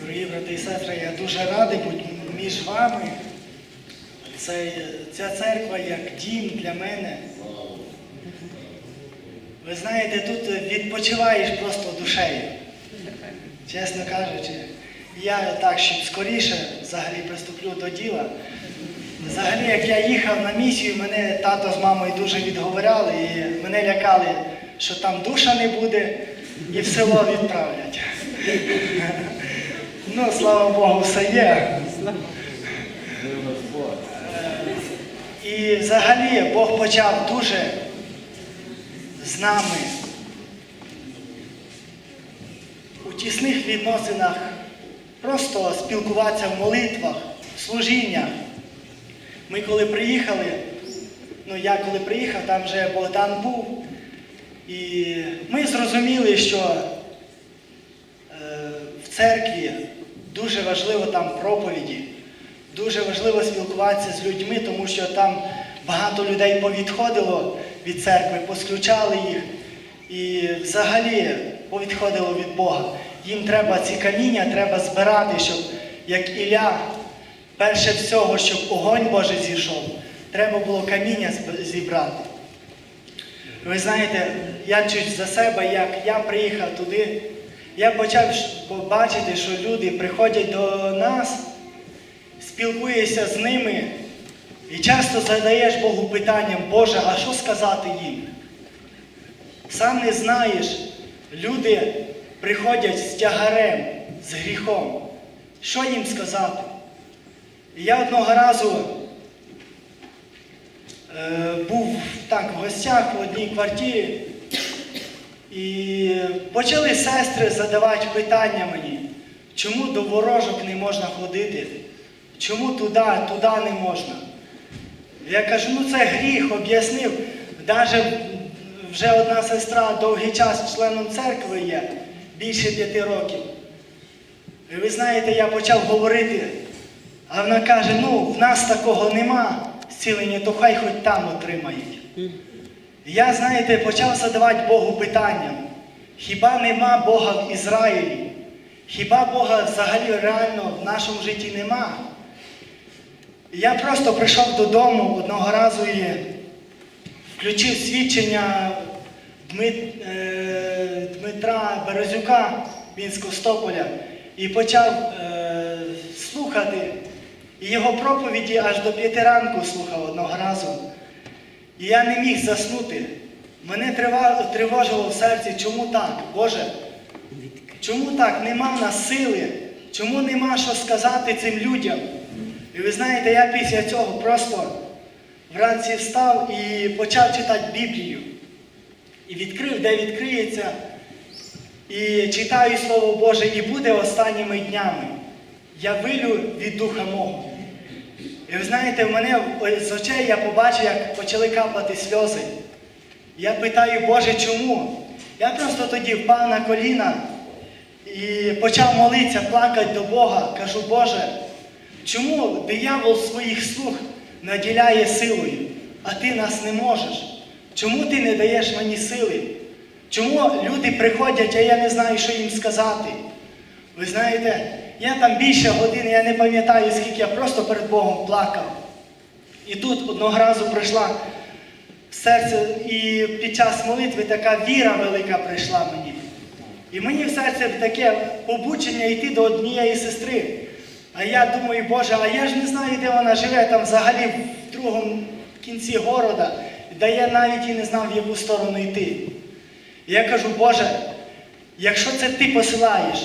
Дорогі брати і сестри, я дуже радий бути між вами. Це, ця церква як дім для мене. Ви знаєте, тут відпочиваєш просто душею. Чесно кажучи, я так, щоб скоріше взагалі приступлю до діла. Взагалі, як я їхав на місію, мене тато з мамою дуже відговоряли і мене лякали, що там душа не буде і в село відправлять. Ну, слава Богу, все є. І взагалі Бог почав дуже з нами у тісних відносинах просто спілкуватися в молитвах, в служіннях. Ми коли приїхали, ну я коли приїхав, там вже Богдан був, і ми зрозуміли, що е, в церкві дуже важливо там проповіді, дуже важливо спілкуватися з людьми, тому що там багато людей повідходило від церкви, посключали їх і взагалі повідходило від Бога. Їм треба ці каміння, треба збирати, щоб як Ілля, перше всього, щоб огонь Божий зійшов, треба було каміння зібрати. Ви знаєте, я чуть за себе, як я приїхав туди, я почав побачити, що люди приходять до нас, спілкуєшся з ними і часто задаєш Богу питанням, Боже, а що сказати їм? Сам не знаєш, люди приходять з тягарем, з гріхом. Що їм сказати? І я одного разу е, був так в гостях в одній квартирі, і почали сестри задавати питання мені, чому до ворожок не можна ходити, чому туди, туди не можна. Я кажу, ну це гріх, об'яснив. Навіть вже одна сестра довгий час членом церкви є, більше п'яти років. І ви знаєте, я почав говорити, а вона каже, ну, в нас такого нема зцілення, то хай хоч там отримають. Я, знаєте, почав задавати Богу питання, хіба нема Бога в Ізраїлі? Хіба Бога взагалі реально в нашому житті нема? Я просто прийшов додому одного разу і включив свідчення е, Дмитра Березюка, він і почав е, слухати. Його проповіді аж до п'яти ранку слухав одного разу. І я не міг заснути. Мене тривожило в серці, чому так, Боже? Чому так? Нема в нас сили? Чому нема що сказати цим людям? І ви знаєте, я після цього просто вранці встав і почав читати Біблію. І відкрив, де відкриється, і читаю Слово Боже, і буде останніми днями. Я вилю від духа мого. І ви знаєте, в мене з очей я побачив, як почали капати сльози. Я питаю, Боже, чому? Я просто тоді впав на коліна і почав молитися, плакати до Бога. Кажу, Боже, чому диявол своїх слуг наділяє силою, а ти нас не можеш? Чому ти не даєш мені сили? Чому люди приходять, а я не знаю, що їм сказати? Ви знаєте, я там більше години, я не пам'ятаю, скільки я просто перед Богом плакав. І тут одного разу прийшла в серце, і під час молитви така віра велика прийшла мені. І мені в серце таке побучення йти до однієї сестри. А я думаю, Боже, а я ж не знаю, де вона живе, там взагалі в другому кінці города, де я навіть і не знав, в яку сторону йти. І я кажу, Боже, якщо це ти посилаєш,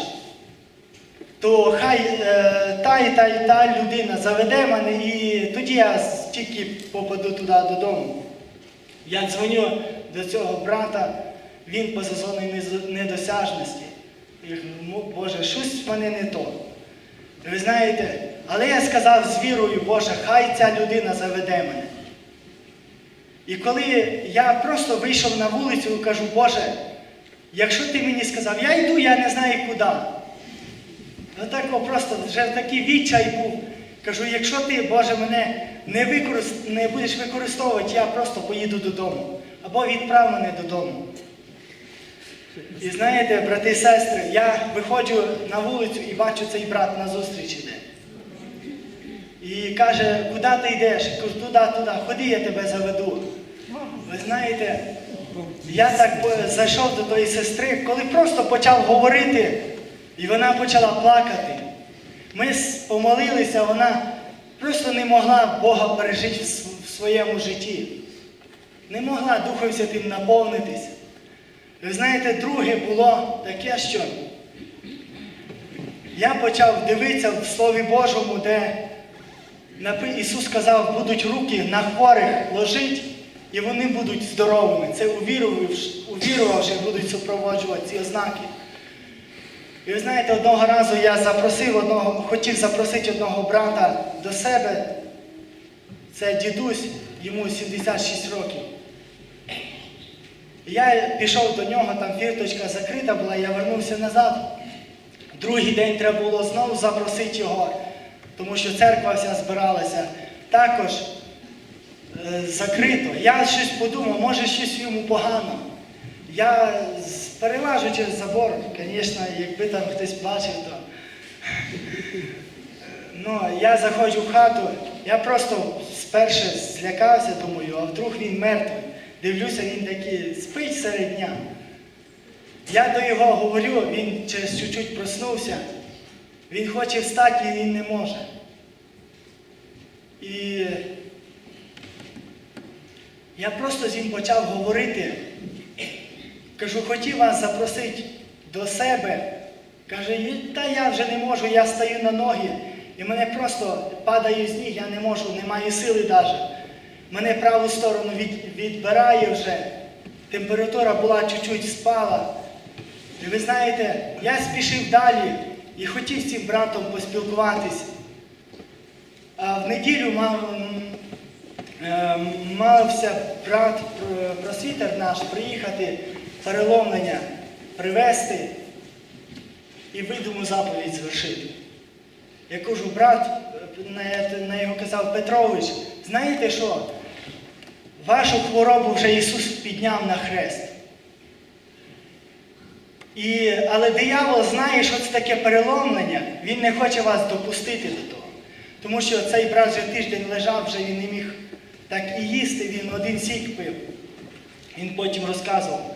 то хай е, та і та і та людина заведе мене, і тоді я тільки попаду туди додому. Я дзвоню до цього брата, він поза зоною недосяжності. І кажу, Боже, щось в мене не то. Ви знаєте, але я сказав з вірою, Боже, хай ця людина заведе мене. І коли я просто вийшов на вулицю і кажу, Боже, якщо ти мені сказав, я йду, я не знаю куди. Ну так просто вже такий відчай був. Кажу, якщо ти, Боже, мене не, використ... не будеш використовувати, я просто поїду додому. Або відправ мене додому. І знаєте, брати і сестри, я виходжу на вулицю і бачу цей брат на зустріч іде. І каже, куди ти йдеш? Кажу, туди, туди, ходи, я тебе заведу. Ви знаєте, я так зайшов до тої сестри, коли просто почав говорити, і вона почала плакати. Ми помолилися, вона просто не могла Бога пережити в своєму житті. Не могла Духом Святим наповнитися. Ви знаєте, друге було таке, що я почав дивитися в Слові Божому, де Ісус сказав, будуть руки на хворих ложить, і вони будуть здоровими. Це увірувавши будуть супроводжувати ці ознаки. І ви знаєте, одного разу я запросив одного, хотів запросити одного брата до себе. Це дідусь, йому 76 років. Я пішов до нього, там фірточка закрита була, я вернувся назад. Другий день треба було знову запросити його, тому що церква вся збиралася. Також е, закрито. Я щось подумав, може щось йому погано. Я з- через забор, звісно, якби там хтось бачив, то. Ну, я заходжу в хату, я просто спершу злякався, думаю, а вдруг він мертвий. Дивлюся, він такий спить серед дня. Я до його говорю, він через чуть-чуть проснувся. Він хоче встати і він не може. І я просто з ним почав говорити. Кажу, хотів вас запросити до себе. Каже, та я вже не можу, я стаю на ноги. І мене просто падаю з ніг, я не можу, не маю сили навіть. Мене праву сторону від, відбирає вже. Температура була чуть-чуть спала. І ви знаєте, я спішив далі і хотів з цим братом поспілкуватись. А в неділю мав, е, мався брат е, просвітер наш приїхати, переломлення привезти і видиму заповідь звершити. Я кажу, брат, на його казав Петрович, знаєте що? Вашу хворобу вже Ісус підняв на хрест. І, але диявол знає, що це таке переломлення, він не хоче вас допустити до того. Тому що цей брат вже тиждень лежав, вже він не міг так і їсти, він один сік пив. Він потім розказував.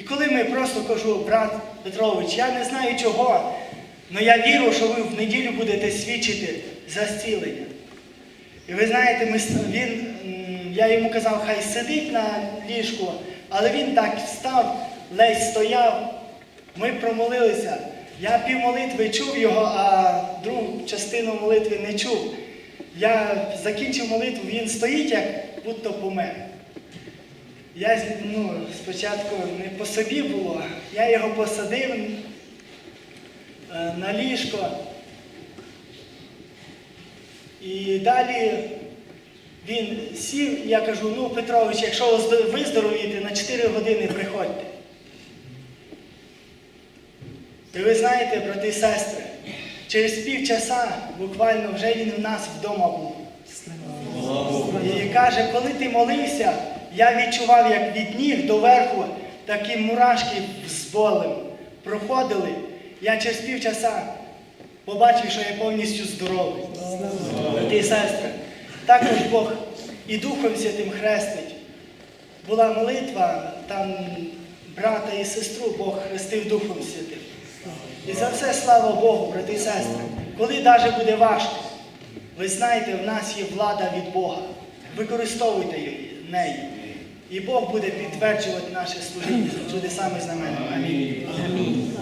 І коли ми просто кажу, брат Петрович, я не знаю чого, але я вірю, що ви в неділю будете свідчити за зцілення. І ви знаєте, ми, він, я йому казав, хай сидить на ліжку, але він так встав, ледь стояв. Ми промолилися. Я пів молитви чув його, а другу частину молитви не чув. Я закінчив молитву, він стоїть, як будто помер. Я ну, спочатку не по собі було, я його посадив е, на ліжко. І далі він сів, я кажу, ну, Петрович, якщо ви здо- виздоровієте, на 4 години приходьте. І ви знаєте, брати і сестри, через півчаса буквально вже він у нас вдома був. І каже, коли ти молився, я відчував, як від ніг до верху такі мурашки з болем проходили. Я через півчаса побачив, що я повністю здоровий. Брати і сестри, також Бог і Духом Святим хрестить. Була молитва, там брата і сестру Бог хрестив Духом Святим. І за все слава Богу, брати і сестри. Коли навіть буде важко, ви знаєте, в нас є влада від Бога. Використовуйте її, неї. І Бог буде підтверджувати наше служіння чудесами знаменами. Амінь. Амінь.